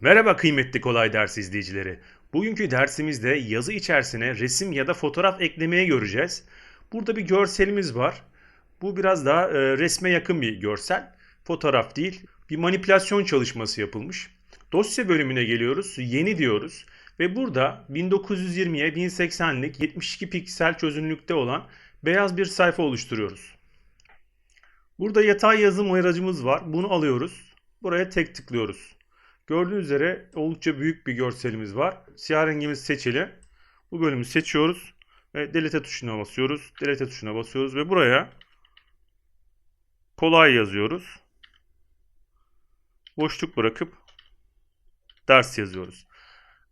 Merhaba kıymetli kolay ders izleyicileri. Bugünkü dersimizde yazı içerisine resim ya da fotoğraf eklemeye göreceğiz. Burada bir görselimiz var. Bu biraz daha e, resme yakın bir görsel. Fotoğraf değil. Bir manipülasyon çalışması yapılmış. Dosya bölümüne geliyoruz. Yeni diyoruz. Ve burada 1920'ye 1080'lik 72 piksel çözünürlükte olan beyaz bir sayfa oluşturuyoruz. Burada yatay yazım aracımız var. Bunu alıyoruz. Buraya tek tıklıyoruz. Gördüğünüz üzere oldukça büyük bir görselimiz var. Siyah rengimiz seçili. Bu bölümü seçiyoruz ve delete tuşuna basıyoruz. Delete tuşuna basıyoruz ve buraya kolay yazıyoruz. Boşluk bırakıp ders yazıyoruz.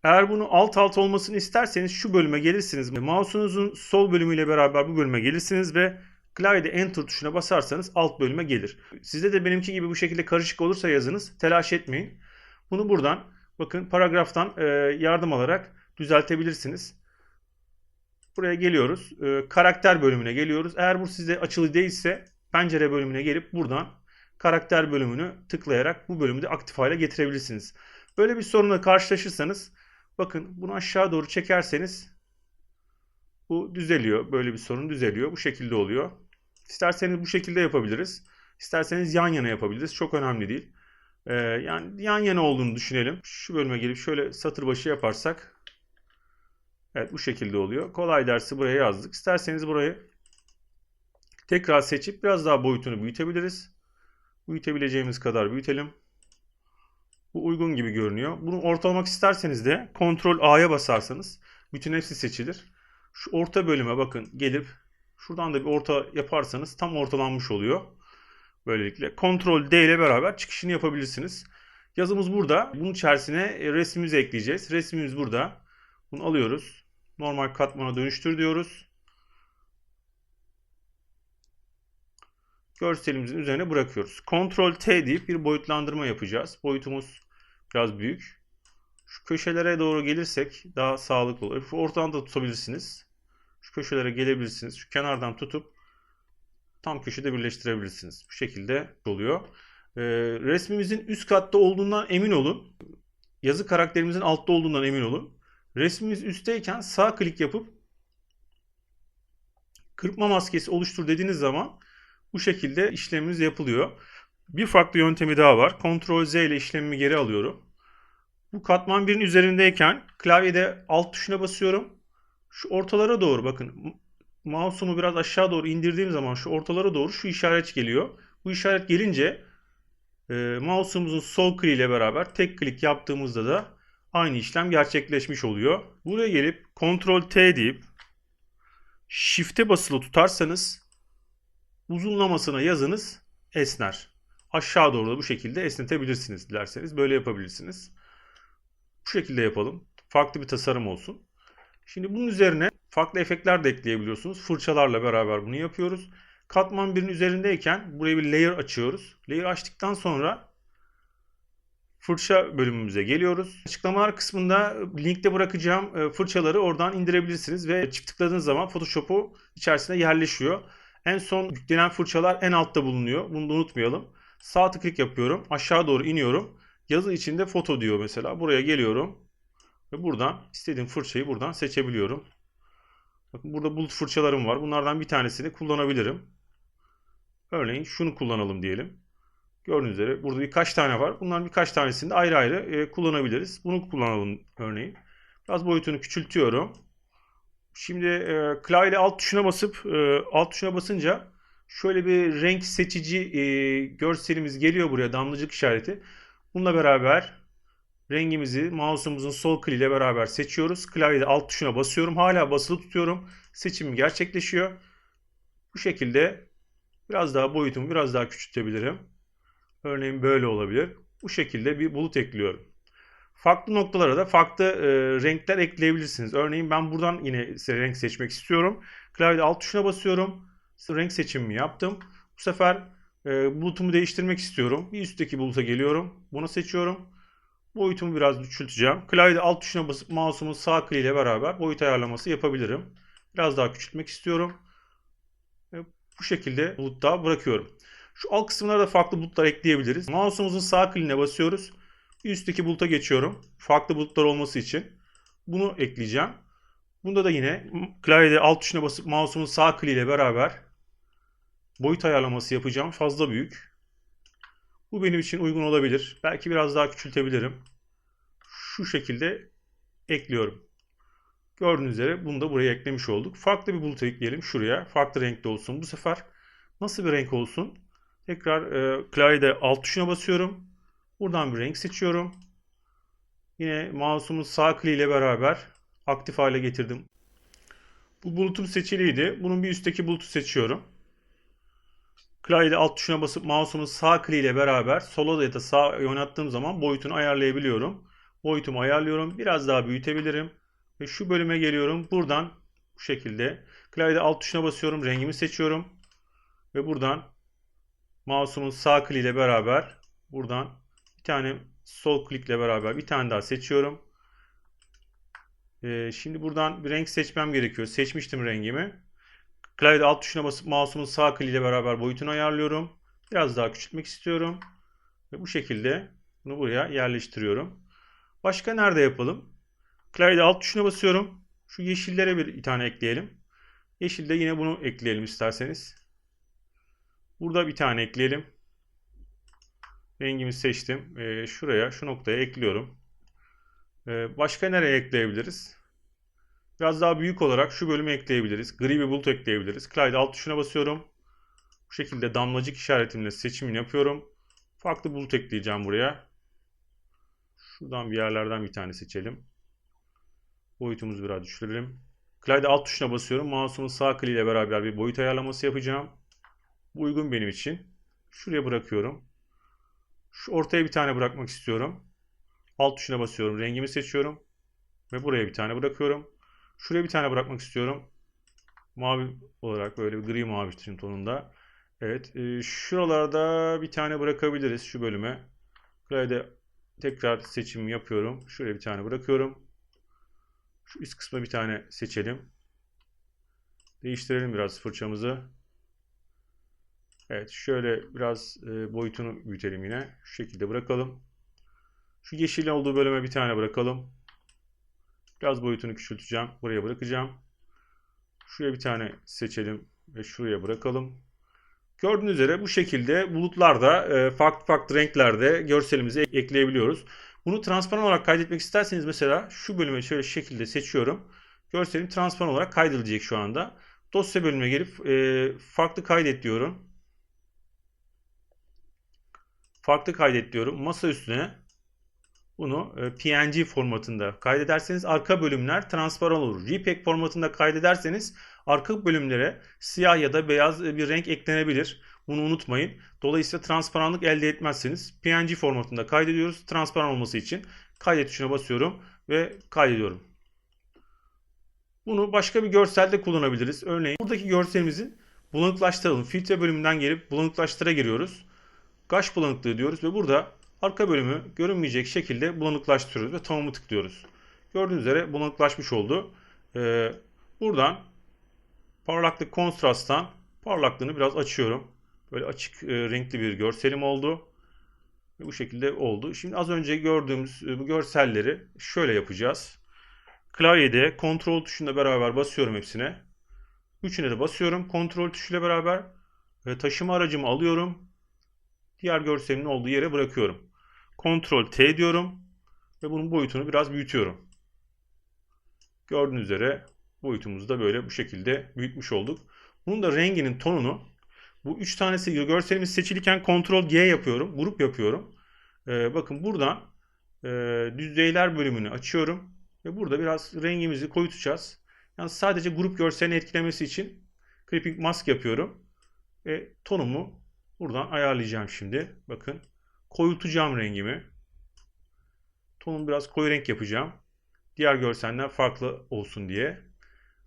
Eğer bunu alt alt olmasını isterseniz şu bölüme gelirsiniz. Mouse'unuzun sol bölümüyle beraber bu bölüme gelirsiniz ve klavyede enter tuşuna basarsanız alt bölüme gelir. Sizde de benimki gibi bu şekilde karışık olursa yazınız telaş etmeyin. Bunu buradan bakın paragraftan e, yardım alarak düzeltebilirsiniz. Buraya geliyoruz. E, karakter bölümüne geliyoruz. Eğer bu sizde açılı değilse pencere bölümüne gelip buradan karakter bölümünü tıklayarak bu bölümü de aktif hale getirebilirsiniz. Böyle bir sorunla karşılaşırsanız bakın bunu aşağı doğru çekerseniz bu düzeliyor. Böyle bir sorun düzeliyor. Bu şekilde oluyor. İsterseniz bu şekilde yapabiliriz. İsterseniz yan yana yapabiliriz. Çok önemli değil. Ee, yani yan yana olduğunu düşünelim. Şu bölüme gelip şöyle satır başı yaparsak evet bu şekilde oluyor. Kolay dersi buraya yazdık. İsterseniz burayı tekrar seçip biraz daha boyutunu büyütebiliriz. Büyütebileceğimiz kadar büyütelim. Bu uygun gibi görünüyor. Bunu ortalamak isterseniz de Ctrl A'ya basarsanız bütün hepsi seçilir. Şu orta bölüme bakın gelip şuradan da bir orta yaparsanız tam ortalanmış oluyor. Böylelikle Ctrl D ile beraber çıkışını yapabilirsiniz. Yazımız burada. Bunun içerisine resmimizi ekleyeceğiz. Resmimiz burada. Bunu alıyoruz. Normal katmana dönüştür diyoruz. Görselimizin üzerine bırakıyoruz. Ctrl T deyip bir boyutlandırma yapacağız. Boyutumuz biraz büyük. Şu köşelere doğru gelirsek daha sağlıklı olur. Ortadan da tutabilirsiniz. Şu köşelere gelebilirsiniz. Şu kenardan tutup tam köşede birleştirebilirsiniz. Bu şekilde oluyor. Ee, resmimizin üst katta olduğundan emin olun. Yazı karakterimizin altta olduğundan emin olun. Resmimiz üstteyken sağ klik yapıp kırpma maskesi oluştur dediğiniz zaman bu şekilde işlemimiz yapılıyor. Bir farklı yöntemi daha var. Ctrl Z ile işlemimi geri alıyorum. Bu katman birin üzerindeyken klavyede alt tuşuna basıyorum. Şu ortalara doğru bakın mouse'umu biraz aşağı doğru indirdiğim zaman şu ortalara doğru şu işaret geliyor. Bu işaret gelince e, mouse'umuzun sol klik ile beraber tek klik yaptığımızda da aynı işlem gerçekleşmiş oluyor. Buraya gelip Ctrl T deyip Shift'e basılı tutarsanız uzunlamasına yazınız esner. Aşağı doğru da bu şekilde esnetebilirsiniz dilerseniz. Böyle yapabilirsiniz. Bu şekilde yapalım. Farklı bir tasarım olsun. Şimdi bunun üzerine farklı efektler de ekleyebiliyorsunuz. Fırçalarla beraber bunu yapıyoruz. Katman birin üzerindeyken buraya bir layer açıyoruz. Layer açtıktan sonra fırça bölümümüze geliyoruz. Açıklamalar kısmında linkte bırakacağım e, fırçaları oradan indirebilirsiniz ve çift tıkladığınız zaman Photoshop'u içerisine yerleşiyor. En son yüklenen fırçalar en altta bulunuyor. Bunu da unutmayalım. Sağ tıklık yapıyorum. Aşağı doğru iniyorum. Yazı içinde foto diyor mesela. Buraya geliyorum. Ve buradan istediğim fırçayı buradan seçebiliyorum. Bakın burada bulut fırçalarım var. Bunlardan bir tanesini kullanabilirim. Örneğin şunu kullanalım diyelim. Gördüğünüz üzere burada birkaç tane var. Bunların birkaç tanesini de ayrı ayrı e, kullanabiliriz. Bunu kullanalım örneğin. Biraz boyutunu küçültüyorum. Şimdi e, klavye alt tuşuna basıp e, alt tuşuna basınca şöyle bir renk seçici e, görselimiz geliyor buraya damlacık işareti. Bununla beraber rengimizi mouse'umuzun sol klik ile beraber seçiyoruz. Klavyede alt tuşuna basıyorum. Hala basılı tutuyorum. Seçim gerçekleşiyor. Bu şekilde biraz daha boyutumu biraz daha küçültebilirim. Örneğin böyle olabilir. Bu şekilde bir bulut ekliyorum. Farklı noktalara da farklı e, renkler ekleyebilirsiniz. Örneğin ben buradan yine renk seçmek istiyorum. Klavyede alt tuşuna basıyorum. Renk seçimimi yaptım. Bu sefer e, bulutumu değiştirmek istiyorum. Bir üstteki buluta geliyorum. Bunu seçiyorum. Boyutumu biraz küçülteceğim. Klavyede alt tuşuna basıp mouse'umun sağ kliği ile beraber boyut ayarlaması yapabilirim. Biraz daha küçültmek istiyorum. E, bu şekilde bulutta bırakıyorum. Şu alt kısımlara da farklı bulutlar ekleyebiliriz. Mouse'umuzun sağ kliğine basıyoruz. Üstteki buluta geçiyorum. Farklı bulutlar olması için. Bunu ekleyeceğim. Bunda da yine klavyede alt tuşuna basıp mouse'umun sağ kliği ile beraber boyut ayarlaması yapacağım. Fazla büyük. Bu benim için uygun olabilir. Belki biraz daha küçültebilirim. Şu şekilde ekliyorum. Gördüğünüz üzere bunu da buraya eklemiş olduk. Farklı bir bulut ekleyelim şuraya. Farklı renkte olsun. Bu sefer nasıl bir renk olsun? Tekrar e, klavyede alt tuşuna basıyorum. Buradan bir renk seçiyorum. Yine mouse'umun sağ kliği ile beraber aktif hale getirdim. Bu bulutum seçiliydi. Bunun bir üstteki bulutu seçiyorum. Klavyede alt tuşuna basıp mouse'umun sağ kliği ile beraber sola ya da sağ oynattığım zaman boyutunu ayarlayabiliyorum. Boyutumu ayarlıyorum. Biraz daha büyütebilirim. Ve şu bölüme geliyorum. Buradan bu şekilde klavyede alt tuşuna basıyorum. Rengimi seçiyorum. Ve buradan mouse'umun sağ kliği ile beraber buradan bir tane sol klikle beraber bir tane daha seçiyorum. Ee, şimdi buradan bir renk seçmem gerekiyor. Seçmiştim rengimi. Klavyede alt tuşuna basıp mouse'umun sağ kliği ile beraber boyutunu ayarlıyorum. Biraz daha küçültmek istiyorum. Ve bu şekilde bunu buraya yerleştiriyorum. Başka nerede yapalım? Klavyede alt tuşuna basıyorum. Şu yeşillere bir tane ekleyelim. Yeşilde yine bunu ekleyelim isterseniz. Burada bir tane ekleyelim. Rengimi seçtim. Ee, şuraya, şu noktaya ekliyorum. Ee, başka nereye ekleyebiliriz? Biraz daha büyük olarak şu bölümü ekleyebiliriz. Gri bir bulut ekleyebiliriz. Klavyede alt tuşuna basıyorum. Bu şekilde damlacık işaretimle seçimini yapıyorum. Farklı bulut ekleyeceğim buraya. Şuradan bir yerlerden bir tane seçelim. Boyutumuzu biraz düşürelim. Klavyede alt tuşuna basıyorum. Mouse'umun sağ kliği ile beraber bir boyut ayarlaması yapacağım. Bu uygun benim için. Şuraya bırakıyorum. Şu ortaya bir tane bırakmak istiyorum. Alt tuşuna basıyorum. Rengimi seçiyorum. Ve buraya bir tane bırakıyorum. Şuraya bir tane bırakmak istiyorum. Mavi olarak böyle bir gri mavi tonunda. Evet. E, şuralarda bir tane bırakabiliriz şu bölüme. Klavyede tekrar seçim yapıyorum. Şuraya bir tane bırakıyorum. Şu üst kısma bir tane seçelim. Değiştirelim biraz fırçamızı. Evet şöyle biraz e, boyutunu büyütelim yine. Şu şekilde bırakalım. Şu yeşil olduğu bölüme bir tane bırakalım. Biraz boyutunu küçülteceğim. Buraya bırakacağım. Şuraya bir tane seçelim ve şuraya bırakalım. Gördüğünüz üzere bu şekilde bulutlarda e, farklı farklı renklerde görselimizi ekleyebiliyoruz. Bunu transparan olarak kaydetmek isterseniz mesela şu bölüme şöyle şekilde seçiyorum. Görselim transparan olarak kaydedilecek şu anda. Dosya bölümüne gelip e, farklı kaydet diyorum. Farklı kaydet diyorum. Masa üstüne bunu e, PNG formatında kaydederseniz arka bölümler transparan olur. JPEG formatında kaydederseniz arka bölümlere siyah ya da beyaz bir renk eklenebilir. Bunu unutmayın. Dolayısıyla transparanlık elde etmezseniz PNG formatında kaydediyoruz. Transparan olması için kaydet tuşuna basıyorum ve kaydediyorum. Bunu başka bir görselde kullanabiliriz. Örneğin buradaki görselimizin bulanıklaştıralım. Filtre bölümünden gelip bulanıklaştıra giriyoruz. Gaş bulanıklığı diyoruz ve burada arka bölümü görünmeyecek şekilde bulanıklaştırıyoruz ve tamamı tıklıyoruz. Gördüğünüz üzere bulanıklaşmış oldu. Ee, buradan parlaklık kontrasttan parlaklığını biraz açıyorum. Böyle açık e, renkli bir görselim oldu. Bu şekilde oldu. Şimdi az önce gördüğümüz e, bu görselleri şöyle yapacağız. Klavyede kontrol tuşuyla beraber basıyorum hepsine. Üçüne de basıyorum. Kontrol tuşuyla beraber taşıma aracımı alıyorum. Diğer görselimin olduğu yere bırakıyorum. Kontrol T diyorum. Ve bunun boyutunu biraz büyütüyorum. Gördüğünüz üzere boyutumuzu da böyle bu şekilde büyütmüş olduk. Bunun da renginin tonunu bu üç tanesi görselimiz seçilirken Ctrl G yapıyorum. Grup yapıyorum. Ee, bakın buradan e, düzeyler bölümünü açıyorum. Ve burada biraz rengimizi koyutacağız. Yani sadece grup görselini etkilemesi için Clipping Mask yapıyorum. Ve tonumu buradan ayarlayacağım şimdi. Bakın koyultacağım rengimi. Tonumu biraz koyu renk yapacağım. Diğer görselden farklı olsun diye.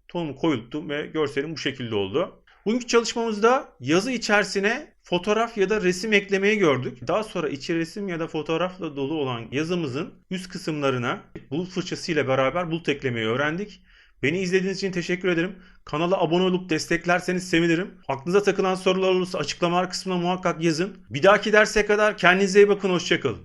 Tonumu koyulttum ve görselim bu şekilde oldu. Bugünkü çalışmamızda yazı içerisine fotoğraf ya da resim eklemeyi gördük. Daha sonra içi resim ya da fotoğrafla dolu olan yazımızın üst kısımlarına bulut fırçası ile beraber bulut eklemeyi öğrendik. Beni izlediğiniz için teşekkür ederim. Kanala abone olup desteklerseniz sevinirim. Aklınıza takılan sorular olursa açıklamalar kısmına muhakkak yazın. Bir dahaki derse kadar kendinize iyi bakın. Hoşçakalın.